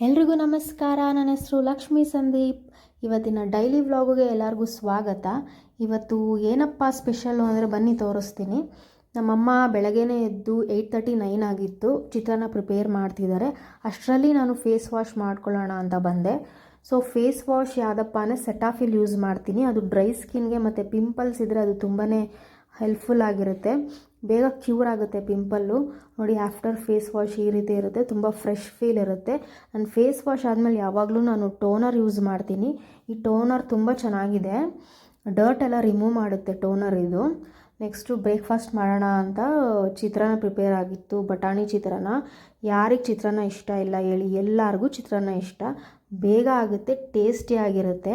ಎಲ್ರಿಗೂ ನಮಸ್ಕಾರ. ನನ್ನ ಹೆಸರು ಲಕ್ಷ್ಮೀ ಸಂದೀಪ್. ಇವತ್ತಿನ ಡೈಲಿ ವ್ಲಾಗ್ಗೆ ಎಲ್ಲರಿಗೂ ಸ್ವಾಗತ. ಇವತ್ತು ಏನಪ್ಪ ಸ್ಪೆಷಲ್ಲು ಅಂದರೆ ಬನ್ನಿ ತೋರಿಸ್ತೀನಿ. ನಮ್ಮಮ್ಮ ಬೆಳಗ್ಗೆನೇ ಎದ್ದು ಏಯ್ಟ್ ತರ್ಟಿ ನೈನ್ ಆಗಿತ್ತು. ಚಿತ್ರಾನ್ನ ಪ್ರಿಪೇರ್ ಮಾಡ್ತಿದ್ದಾರೆ. ಅಷ್ಟರಲ್ಲಿ ನಾನು ಫೇಸ್ ವಾಶ್ ಮಾಡ್ಕೊಳ್ಳೋಣ ಅಂತ ಬಂದೆ. ಸೊ, ಫೇಸ್ ವಾಶ್ ಯಾವುದಪ್ಪ ಅಂದರೆ ಸೆಟಾಫಿಲ್ ಯೂಸ್ ಮಾಡ್ತೀನಿ. ಅದು ಡ್ರೈ ಸ್ಕಿನ್ಗೆ ಮತ್ತು ಪಿಂಪಲ್ಸ್ ಇದ್ದರೆ ಅದು ತುಂಬಾ ಹೆಲ್ಪ್ಫುಲ್ ಆಗಿರುತ್ತೆ. ಬೇಗ ಕ್ಯೂರ್ ಆಗುತ್ತೆ ಪಿಂಪಲ್ಲು ನೋಡಿ ಆಫ್ಟರ್ ಫೇಸ್ ವಾಶ್ ಈ ರೀತಿ ಇರುತ್ತೆ. ತುಂಬ ಫ್ರೆಶ್ ಫೀಲ್ ಇರುತ್ತೆ. ನಾನು ಫೇಸ್ ವಾಶ್ ಆದಮೇಲೆ ಯಾವಾಗಲೂ ನಾನು ಟೋನರ್ ಯೂಸ್ ಮಾಡ್ತೀನಿ. ಈ ಟೋನರ್ ತುಂಬ ಚೆನ್ನಾಗಿದೆ. ಡರ್ಟ್ ಎಲ್ಲ ರಿಮೂವ್ ಮಾಡುತ್ತೆ ಟೋನರ್ ಇದು. ನೆಕ್ಸ್ಟು ಬ್ರೇಕ್ಫಾಸ್ಟ್ ಮಾಡೋಣ ಅಂತ ಚಿತ್ರಾನ್ನ ಪ್ರಿಪೇರ್ ಆಗಿತ್ತು. ಬಟಾಣಿ ಚಿತ್ರಾನ್ನ. ಯಾರಿಗೆ ಚಿತ್ರಾನ್ನ ಇಷ್ಟ ಇಲ್ಲ ಹೇಳಿ. ಎಲ್ಲರಿಗೂ ಚಿತ್ರಾನ್ನ ಇಷ್ಟ. ಬೇಗ ಆಗುತ್ತೆ ಟೇಸ್ಟಿಯಾಗಿರುತ್ತೆ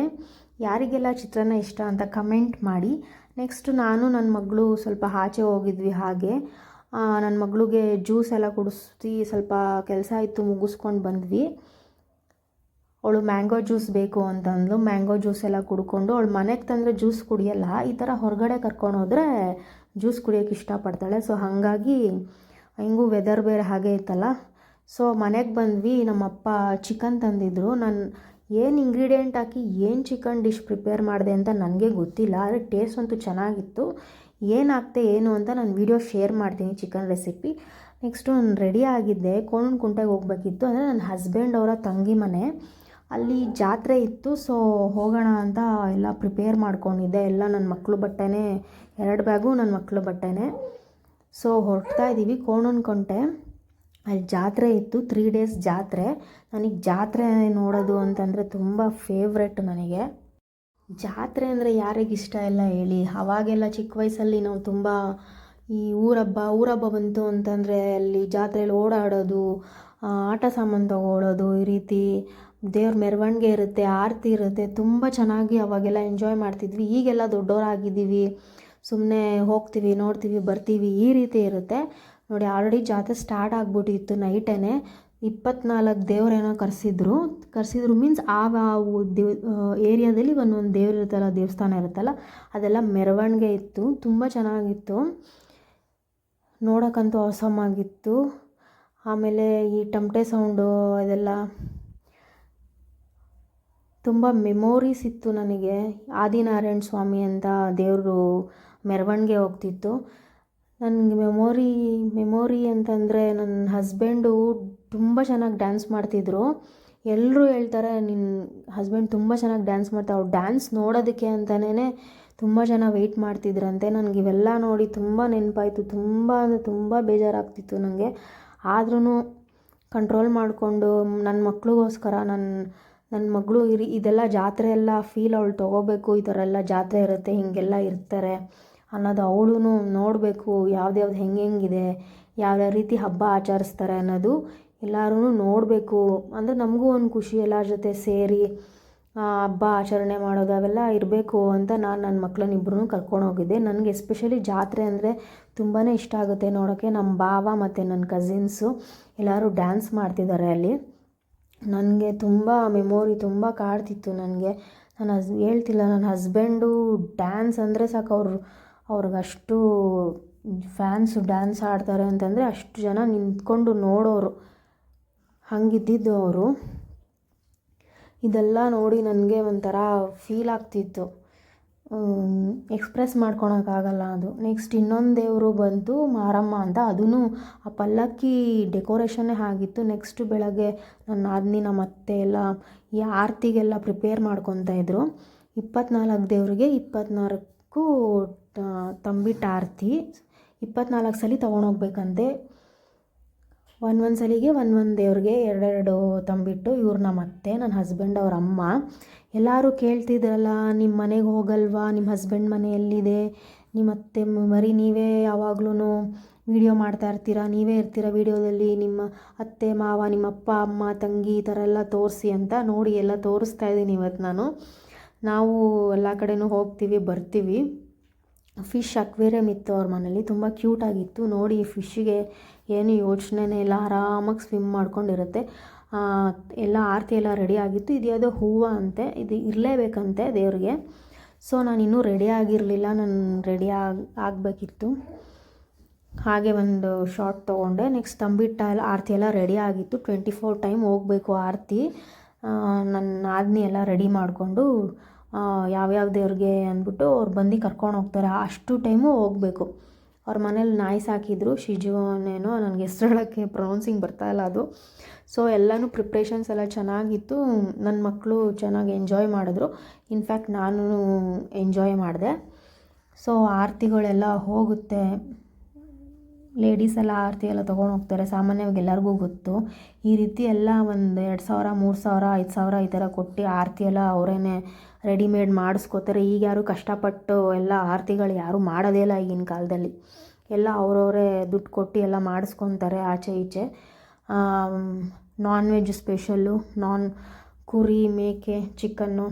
ಯಾರಿಗೆಲ್ಲ ಚಿತ್ರಾನ್ನ ಇಷ್ಟ ಅಂತ ಕಮೆಂಟ್ ಮಾಡಿ. ನೆಕ್ಸ್ಟ್ ನಾನು ನನ್ನ ಮಗಳು ಸ್ವಲ್ಪ ಆಚೆ ಹೋಗಿದ್ವಿ ಹಾಗೆ. ನನ್ನ ಮಗಳಿಗೆ ಜ್ಯೂಸ್ ಎಲ್ಲ ಕುಡಿಸಿ ಸ್ವಲ್ಪ ಕೆಲಸ ಇತ್ತು ಮುಗಿಸ್ಕೊಂಡು ಬಂದ್ವಿ. ಅವಳು ಮ್ಯಾಂಗೋ ಜ್ಯೂಸ್ ಬೇಕು ಅಂತಂದ್ಲು. ಮ್ಯಾಂಗೋ ಜ್ಯೂಸ್ ಎಲ್ಲ ಕುಡ್ಕೊಂಡು ಅವಳು ಮನೆಗೆ ತಂದರೆ ಜ್ಯೂಸ್ ಕುಡಿಯಲ್ಲ, ಈ ಥರ ಹೊರಗಡೆ ಕರ್ಕೊಂಡು ಹೋದರೆ ಜ್ಯೂಸ್ ಕುಡಿಯೋಕ್ಕೆ ಇಷ್ಟಪಡ್ತಾಳೆ. ಸೊ ಹಾಗಾಗಿ ಹೆಂಗೂ ವೆದರ್ ಬೇರೆ ಹಾಗೆ ಇತ್ತಲ್ಲ. ಸೊ ಮನೆಗೆ ಬಂದ್ವಿ. ನಮ್ಮಪ್ಪ ಚಿಕನ್ ತಂದಿದ್ದರು ನಾನು ಏನು ಇಂಗ್ರೀಡಿಯೆಂಟ್ ಹಾಕಿ ಏನು ಚಿಕನ್ ಡಿಶ್ ಪ್ರಿಪೇರ್ ಮಾಡಿದೆ ಅಂತ ನನಗೆ ಗೊತ್ತಿಲ್ಲ, ಆದರೆ ಟೇಸ್ಟ್ ಅಂತೂ ಚೆನ್ನಾಗಿತ್ತು. ಏನು ಹಾಕ್ತೆ ಏನು ಅಂತ ನಾನು ವೀಡಿಯೋ ಶೇರ್ ಮಾಡ್ತೀನಿ ಚಿಕನ್ ರೆಸಿಪಿ ನೆಕ್ಸ್ಟು ನಾನು ರೆಡಿ ಆಗಿದ್ದೆ, ಕೋಣನ ಕುಂಟೆಗೆ ಹೋಗ್ಬೇಕಿತ್ತು. ಅಂದರೆ ನನ್ನ ಹಸ್ಬೆಂಡ್ ಅವರ ತಂಗಿ ಮನೆ. ಅಲ್ಲಿ ಜಾತ್ರೆ ಇತ್ತು ಸೊ ಹೋಗೋಣ ಅಂತ ಎಲ್ಲ ಪ್ರಿಪೇರ್ ಮಾಡ್ಕೊಂಡಿದ್ದೆ. ಎಲ್ಲ ನನ್ನ ಮಕ್ಕಳು ಬಟ್ಟೆನೇ, ಎರಡು ಬ್ಯಾಗು ನನ್ನ ಮಕ್ಕಳು ಬಟ್ಟೆನೇ. ಸೊ ಹೊರಡ್ತಾ ಇದ್ದೀವಿ ಕೋಣನ ಕೊಂಟೆ. ಅಲ್ಲಿ ಜಾತ್ರೆ ಇತ್ತು ತ್ರೀ ಡೇಸ್ ಜಾತ್ರೆ. ನನಗೆ ಜಾತ್ರೆ ನೋಡೋದು ಅಂತಂದರೆ ತುಂಬ ಫೇವ್ರೆಟ್ ನನಗೆ. ಜಾತ್ರೆ ಅಂದರೆ ಯಾರಿಗೆ ಇಷ್ಟ ಇಲ್ಲ ಹೇಳಿ. ಅವಾಗೆಲ್ಲ ಚಿಕ್ಕ ವಯಸ್ಸಲ್ಲಿ ನಾವು ತುಂಬ ಈ ಊರಬ್ಬ ಊರಬ್ಬ ಬಂತು ಅಂತಂದರೆ ಅಲ್ಲಿ ಜಾತ್ರೆಯಲ್ಲಿ ಓಡಾಡೋದು ಆಟ ಸಾಮಾನು ತಗೊಳ್ಳೋದು ಈ ರೀತಿ. ದೇವ್ರ ಮೆರವಣಿಗೆ ಇರುತ್ತೆ, ಆರತಿ ಇರುತ್ತೆ, ತುಂಬ ಚೆನ್ನಾಗಿ ಅವಾಗೆಲ್ಲ ಎಂಜಾಯ್ ಮಾಡ್ತಿದ್ವಿ. ಈಗೆಲ್ಲ ದೊಡ್ಡವರಾಗಿದ್ದೀವಿ ಸುಮ್ಮನೆ ಹೋಗ್ತೀವಿ, ನೋಡ್ತೀವಿ, ಬರ್ತೀವಿ ಈ ರೀತಿ ಇರುತ್ತೆ. ನೋಡಿ ಆಲ್ರೆಡಿ ಜಾತ್ರೆ ಸ್ಟಾರ್ಟ್ ಆಗಿಬಿಟ್ಟಿತ್ತು ನೈಟೇ ಇಪ್ಪತ್ನಾಲ್ಕು ದೇವರೇನೋ ಕರೆಸಿದ್ರು. ಕರೆಸಿದ್ರು ಮೀನ್ಸ್ ಆ ದೇವ್ ಏರಿಯಾದಲ್ಲಿ ಒಂದೊಂದು ದೇವ್ರು ಇರುತ್ತಲ್ಲ, ದೇವಸ್ಥಾನ ಇರುತ್ತಲ್ಲ, ಅದೆಲ್ಲ ಮೆರವಣಿಗೆ ಇತ್ತು. ತುಂಬ ಚೆನ್ನಾಗಿತ್ತು. ನೋಡೋಕ್ಕಂತೂ ಅವಸಮ್ ಆಮೇಲೆ ಈ ಟಮಟೆ ಸೌಂಡು ಅದೆಲ್ಲ ತುಂಬ ಮೆಮೋರೀಸ್ ಇತ್ತು ನನಗೆ. ಆದಿನಾರಾಯಣ ಸ್ವಾಮಿ ಅಂತ ದೇವರು ಮೆರವಣಿಗೆ ಹೋಗ್ತಿತ್ತು. ನನಗೆ ಮೆಮೊರಿ ಮೆಮೊರಿ ಅಂತಂದರೆ ನನ್ನ ಹಸ್ಬೆಂಡು ತುಂಬ ಚೆನ್ನಾಗಿ ಡ್ಯಾನ್ಸ್ ಮಾಡ್ತಿದ್ರು. ಎಲ್ಲರೂ ಹೇಳ್ತಾರೆ ನಿನ್ನ ಹಸ್ಬೆಂಡ್ ತುಂಬ ಚೆನ್ನಾಗಿ ಡ್ಯಾನ್ಸ್ ಮಾಡ್ತಾರೆ ಅವ್ರು ಡ್ಯಾನ್ಸ್ ನೋಡೋದಕ್ಕೆ ಅಂತಲೇ ತುಂಬ ಜನ ವೆಯ್ಟ್ ಮಾಡ್ತಿದ್ರಂತೆ. ನನಗೆ ಇವೆಲ್ಲ ನೋಡಿ ತುಂಬ ನೆನಪಾಯಿತು, ತುಂಬ ಅಂದರೆ ತುಂಬ ಬೇಜಾರಾಗ್ತಿತ್ತು ನನಗೆ ಆದ್ರೂ ಕಂಟ್ರೋಲ್ ಮಾಡಿಕೊಂಡು ನನ್ನ ಮಕ್ಳಿಗೋಸ್ಕರ ನನ್ನ ನನ್ನ ಮಗಳು ಇರಿ, ಇದೆಲ್ಲ ಜಾತ್ರೆ ಎಲ್ಲ ಫೀಲ್ ಅವಳು ತೊಗೋಬೇಕು, ಈ ಥರ ಎಲ್ಲ ಜಾತ್ರೆ ಇರುತ್ತೆ, ಹೀಗೆಲ್ಲ ಇರ್ತಾರೆ. ಅನ್ನೋದು ಅವಳೂ ನೋಡಬೇಕು ಯಾವ್ದ್ಯಾವ್ದು ಹೆಂಗೆ ಹೆಂಗಿದೆ ಯಾವ್ಯಾವ ರೀತಿ ಹಬ್ಬ ಆಚರಿಸ್ತಾರೆ ಅನ್ನೋದು ಎಲ್ಲರೂ ನೋಡಬೇಕು. ಅಂದರೆ ನಮಗೂ ಒಂದು ಖುಷಿ ಎಲ್ಲರ ಜೊತೆ ಸೇರಿ ಹಬ್ಬ ಆಚರಣೆ ಮಾಡೋದು ಅವೆಲ್ಲ ಇರಬೇಕು ಅಂತ ನಾನು ನನ್ನ ಮಕ್ಕಳನ್ನ ಇಬ್ಬರೂ ಕರ್ಕೊಂಡು ಹೋಗಿದ್ದೆ. ನನಗೆ ಎಸ್ಪೆಷಲಿ ಜಾತ್ರೆ ಅಂದರೆ ತುಂಬಾ ಇಷ್ಟ ಆಗುತ್ತೆ ನೋಡೋಕ್ಕೆ ನಮ್ಮ ಭಾವ ಮತ್ತು ನನ್ನ ಕಸಿನ್ಸು ಎಲ್ಲರೂ ಡ್ಯಾನ್ಸ್ ಮಾಡ್ತಿದ್ದಾರೆ ಅಲ್ಲಿ. ನನಗೆ ತುಂಬ ಮೆಮೊರಿ ತುಂಬ ಕಾಡ್ತಿತ್ತು ನನಗೆ. ನಾನು ಹಸ್, ಹೇಳ್ತಿಲ್ಲ ನನ್ನ ಹಸ್ಬೆಂಡು ಡ್ಯಾನ್ಸ್ ಅಂದರೆ ಸಾಕು ಅವರು ಅವ್ರಿಗಷ್ಟು ಫ್ಯಾನ್ಸು ಡ್ಯಾನ್ಸ್ ಆಡ್ತಾರೆ ಅಂತಂದರೆ ಅಷ್ಟು ಜನ ನಿಂತ್ಕೊಂಡು ನೋಡೋರು. ಹಂಗಿದ್ದಿದ್ದು ಅವರು. ಇದೆಲ್ಲ ನೋಡಿ ನನಗೆ ಒಂಥರ ಫೀಲ್ ಆಗ್ತಿತ್ತು. ಎಕ್ಸ್ಪ್ರೆಸ್ ಮಾಡ್ಕೊಳಕ್ಕಾಗಲ್ಲ ಅದು. ನೆಕ್ಸ್ಟ್ ಇನ್ನೊಂದು ದೇವರು ಬಂತು, ಮಾರಮ್ಮ ಅಂತ. ಅದೂ ಆ ಪಲ್ಲಕ್ಕಿ ಡೆಕೋರೇಷನ್ನೇ ಆಗಿತ್ತು. ನೆಕ್ಸ್ಟ್ ಬೆಳಗ್ಗೆ ನನ್ನ ನಾದಿನಿ ನಮ್ಮ ಅತ್ತೆ ಎಲ್ಲ ಈ ಆರತಿಗೆಲ್ಲ ಪ್ರಿಪೇರ್ ಮಾಡ್ಕೊತಾ ಇದ್ದರು ಇಪ್ಪತ್ನಾಲ್ಕು ದೇವರಿಗೆ ಇಪ್ಪತ್ನಾಲ್ಕು ತಂಬಿಟ್ಟು ಆರತಿ ಇಪ್ಪತ್ನಾಲ್ಕು ಸಲ ತೊಗೊಂಡೋಗ್ಬೇಕಂತೆ. ಒಂದು ಒಂದು ಸಲಿಗೆ ಒಂದು ಒಂದು ದೇವ್ರಿಗೆ ಎರಡೆರಡು ತಂಬಿಟ್ಟು ಇವ್ರು ನಮ್ಮ ಅತ್ತೆ ನನ್ನ ಹಸ್ಬೆಂಡ್ ಅವ್ರ ಅಮ್ಮ. ಎಲ್ಲರೂ ಕೇಳ್ತಿದ್ರಲ್ಲ ನಿಮ್ಮ ಮನೆಗೆ ಹೋಗಲ್ವಾ? ನಿಮ್ಮ ಹಸ್ಬೆಂಡ್ ಮನೆ ಎಲ್ಲಿದೆ? ನಿಮ್ಮ ಅತ್ತೆ ಮರಿ ನೀವೇ ಯಾವಾಗ್ಲೂ ವೀಡಿಯೋ ಮಾಡ್ತಾ ಇರ್ತೀರಾ? ನೀವೇ ಇರ್ತೀರ ವೀಡಿಯೋದಲ್ಲಿ ನಿಮ್ಮ ಅತ್ತೆ, ಮಾವ, ನಿಮ್ಮ ಅಪ್ಪ, ಅಮ್ಮ, ತಂಗಿ ಈ ಥರ ಎಲ್ಲ ತೋರಿಸಿ ಅಂತ ನೋಡಿ ಎಲ್ಲ ತೋರಿಸ್ತಾ ಇದ್ದೀನಿ ಇವತ್ತು ನಾನು. ನಾವು ಎಲ್ಲ ಕಡೆನೂ ಹೋಗ್ತೀವಿ, ಬರ್ತೀವಿ. ಫಿಶ್ ಅಕ್ವೇರಿಯಮ್ ಇತ್ತು ಅವ್ರ ಮನೇಲಿ, ತುಂಬ ಕ್ಯೂಟಾಗಿತ್ತು ನೋಡಿ ಫಿಶ್ಶಿಗೆ ಏನು ಯೋಚನೆನೇ ಇಲ್ಲ. ಆರಾಮಾಗಿ ಸ್ವಿಮ್ ಮಾಡ್ಕೊಂಡಿರುತ್ತೆ. ಎಲ್ಲ ಆರತಿ ಎಲ್ಲ ರೆಡಿ ಆಗಿತ್ತು. ಇದು ಯಾವುದೋ ಹೂವು ಅಂತೆ. ಇದು ಇರಲೇಬೇಕಂತೆ ದೇವ್ರಿಗೆ. ಸೊ ನಾನು ಇನ್ನೂ ರೆಡಿ ಆಗಿರಲಿಲ್ಲ. ನಾನು ರೆಡಿ ಆಗಿ, ಆಗಬೇಕಿತ್ತು. ಹಾಗೆ ಒಂದು ಶಾರ್ಟ್ ತೊಗೊಂಡೆ. ನೆಕ್ಸ್ಟ್ ತಂಬಿಟ್ಟ ಎಲ್ಲ, ಆರತಿ ಎಲ್ಲ ರೆಡಿ ಆಗಿತ್ತು. ಟ್ವೆಂಟಿ ಫೋರ್ ಟೈಮ್ ಹೋಗಬೇಕು ಆರತಿ. ನನ್ನ ನಾದಿನಿ ಎಲ್ಲ ರೆಡಿ ಮಾಡಿಕೊಂಡು ಯಾವ್ಯಾವ ದೇವ್ರಿಗೆ ಅಂದ್ಬಿಟ್ಟು ಅವ್ರು ಬಂದು ಕರ್ಕೊಂಡು ಹೋಗ್ತಾರೆ. ಅಷ್ಟು ಟೈಮು ಹೋಗಬೇಕು. ಅವ್ರ ಮನೇಲಿ ನಾಯಿ ಸಾಕಿದ್ರು ಶಿಜುನೇನೋ ನನಗೆ ಹೆಸ್ರು ಹೇಳೋಕ್ಕೆ ಪ್ರೊನೌನ್ಸಿಂಗ್ ಇಲ್ಲ ಅದು. ಸೊ ಎಲ್ಲನೂ ಪ್ರಿಪ್ರೇಷನ್ಸ್ ಎಲ್ಲ ಚೆನ್ನಾಗಿತ್ತು. ನನ್ನ ಮಕ್ಕಳು ಚೆನ್ನಾಗಿ ಎಂಜಾಯ್ ಮಾಡಿದ್ರು. ಇನ್ಫ್ಯಾಕ್ಟ್ ನಾನು ಎಂಜಾಯ್ ಮಾಡಿದೆ. ಸೊ ಆರತಿಗಳೆಲ್ಲ ಹೋಗುತ್ತೆ. ಲೇಡೀಸ್ ಎಲ್ಲ ಆರತಿ ಎಲ್ಲ ತೊಗೊಂಡು ಹೋಗ್ತಾರೆ. ಸಾಮಾನ್ಯವಾಗಿ ಎಲ್ಲರಿಗೂ ಗೊತ್ತು. ಈ ರೀತಿ ಎಲ್ಲ ಒಂದು ಎರಡು ಸಾವಿರ, ಮೂರು ಸಾವಿರ, ಐದು ಸಾವಿರ ಈ ಥರ ಕೊಟ್ಟು ಆರತಿ ಎಲ್ಲ ಅವರೇನೆ ರೆಡಿಮೇಡ್ ಮಾಡಿಸ್ಕೋತಾರೆ. ಈಗ ಯಾರು ಕಷ್ಟಪಟ್ಟು ಎಲ್ಲ ಆರತಿಗಳು ಯಾರೂ ಮಾಡೋದೇ ಇಲ್ಲ ಈಗಿನ ಕಾಲದಲ್ಲಿ. ಎಲ್ಲ ಅವರವರೇ ದುಡ್ಡು ಕೊಟ್ಟು ಎಲ್ಲ ಮಾಡಿಸ್ಕೊತಾರೆ ಆಚೆ ಈಚೆ. ನಾನ್ ವೆಜ್ ಸ್ಪೆಷಲ್ಲು ನಾನ್ ಕುರಿ ಮೇಕೆ ಚಿಕನ್ನು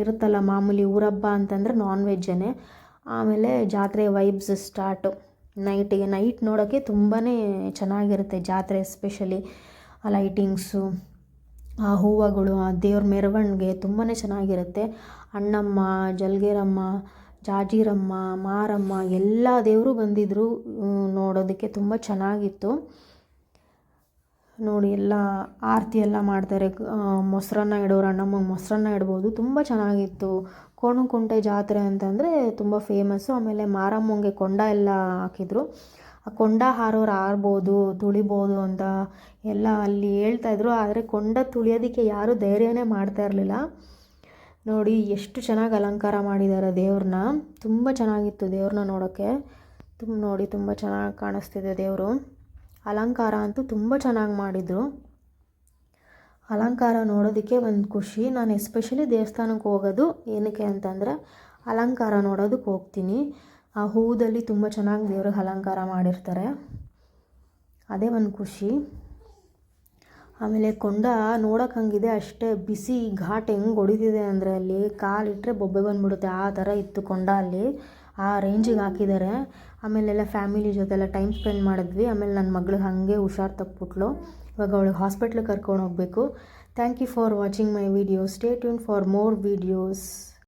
ಇರುತ್ತಲ್ಲ ಮಾಮೂಲಿ ಊರಬ್ಬ ಅಂತಂದರೆ ನಾನ್ ವೆಜ್ಜೇ ಆಮೇಲೆ ಜಾತ್ರೆ ವೈಬ್ಸ್ ಸ್ಟಾರ್ಟು ನೈಟಿಗೆ ನೈಟ್ ನೋಡೋಕ್ಕೆ ತುಂಬಾ ಚೆನ್ನಾಗಿರುತ್ತೆ ಜಾತ್ರೆ ಎಸ್ಪೆಷಲಿ ಲೈಟಿಂಗ್ಸು ಆ ಹೂವುಗಳು, ಆ ದೇವ್ರ ಮೆರವಣಿಗೆ ತುಂಬಾ ಚೆನ್ನಾಗಿರುತ್ತೆ. ಅಣ್ಣಮ್ಮ, ಜಲ್ಗೇರಮ್ಮ, ಜಾಜಿರಮ್ಮ, ಮಾರಮ್ಮ ಎಲ್ಲ ದೇವರು ಬಂದಿದ್ದರು ನೋಡೋದಕ್ಕೆ ತುಂಬ ಚೆನ್ನಾಗಿತ್ತು. ನೋಡಿ, ಎಲ್ಲ ಆರತಿ ಎಲ್ಲ ಮಾಡ್ತಾರೆ. ಮೊಸರನ್ನ ಇಡೋರು, ಅಣ್ಣಮ್ಮಗೆ ಮೊಸರನ್ನ ಇಡ್ಬೋದು. ತುಂಬ ಚೆನ್ನಾಗಿತ್ತು. ಕೋಣಕುಂಟೆ ಜಾತ್ರೆ ಅಂತಂದರೆ ತುಂಬ ಫೇಮಸ್ಸು ಆಮೇಲೆ ಮಾರಮ್ಮಂಗೆ ಕೊಂಡ ಎಲ್ಲ ಹಾಕಿದ್ರು. ಆ ಕೊಂಡ ಹಾರೋರು ಹಾರ್ಬೋದು ತುಳಿಬೋದು ಅಂತ ಎಲ್ಲ ಅಲ್ಲಿ ಹೇಳ್ತಾಯಿದ್ರು ಆದರೆ ಕೊಂಡ ತುಳಿಯೋದಕ್ಕೆ ಯಾರೂ ಧೈರ್ಯನೇ ಮಾಡ್ತಾ ಇರಲಿಲ್ಲ. ನೋಡಿ, ಎಷ್ಟು ಚೆನ್ನಾಗಿ ಅಲಂಕಾರ ಮಾಡಿದ್ದಾರೆ ದೇವ್ರನ್ನ. ತುಂಬ ಚೆನ್ನಾಗಿತ್ತು ದೇವ್ರನ್ನ ನೋಡೋಕ್ಕೆ ತುಂಬ ನೋಡಿ, ತುಂಬ ಚೆನ್ನಾಗಿ ಕಾಣಿಸ್ತಿದೆ ದೇವರು. ಅಲಂಕಾರ ಅಂತೂ ತುಂಬ ಚೆನ್ನಾಗಿ ಮಾಡಿದರು. ಅಲಂಕಾರ ನೋಡೋದಕ್ಕೆ ಒಂದು ಖುಷಿ. ನಾನು ಎಸ್ಪೆಷಲಿ ದೇವಸ್ಥಾನಕ್ಕೆ ಹೋಗೋದು ಏನಕ್ಕೆ ಅಂತಂದರೆ, ಅಲಂಕಾರ ನೋಡೋದಕ್ಕೆ ಹೋಗ್ತೀನಿ. ಆ ಹೂದಲ್ಲಿ ತುಂಬ ಚೆನ್ನಾಗಿ ದೇವ್ರಿಗೆ ಅಲಂಕಾರ ಮಾಡಿರ್ತಾರೆ. ಅದೇ ಒಂದು ಖುಷಿ. ಆಮೇಲೆ ಕೊಂಡ ನೋಡೋಕೆ ಹಂಗಿದೆ, ಅಷ್ಟೇ ಬಿಸಿ ಘಾಟ್ ಹೆಂಗೆ ಹೊಡಿತಿದೆ ಅಂದರೆ ಅಲ್ಲಿ ಕಾಲಿಟ್ಟರೆ ಬೊಬ್ಬೆ ಬಂದ್ಬಿಡುತ್ತೆ, ಆ ಥರ ಇತ್ತು ಕೊಂಡ ಅಲ್ಲಿ, ಆ ರೇಂಜಿಗೆ ಹಾಕಿದ್ದಾರೆ ಆಮೇಲೆಲ್ಲ ಫ್ಯಾಮಿಲಿ ಜೊತೆ ಎಲ್ಲ ಟೈಮ್ ಸ್ಪೆಂಡ್ ಮಾಡಿದ್ವಿ. ಆಮೇಲೆ ನನ್ನ ಮಗಳಿಗೆ ಹಾಗೆ ಹುಷಾರು ತಪ್ಪಿಬಿಟ್ಲು. ಇವಾಗ ಅವಳಿಗೆ ಹಾಸ್ಪಿಟ್ಲಿಗೆ ಕರ್ಕೊಂಡು ಹೋಗಬೇಕು. Thank you for watching my video stay tune for more videos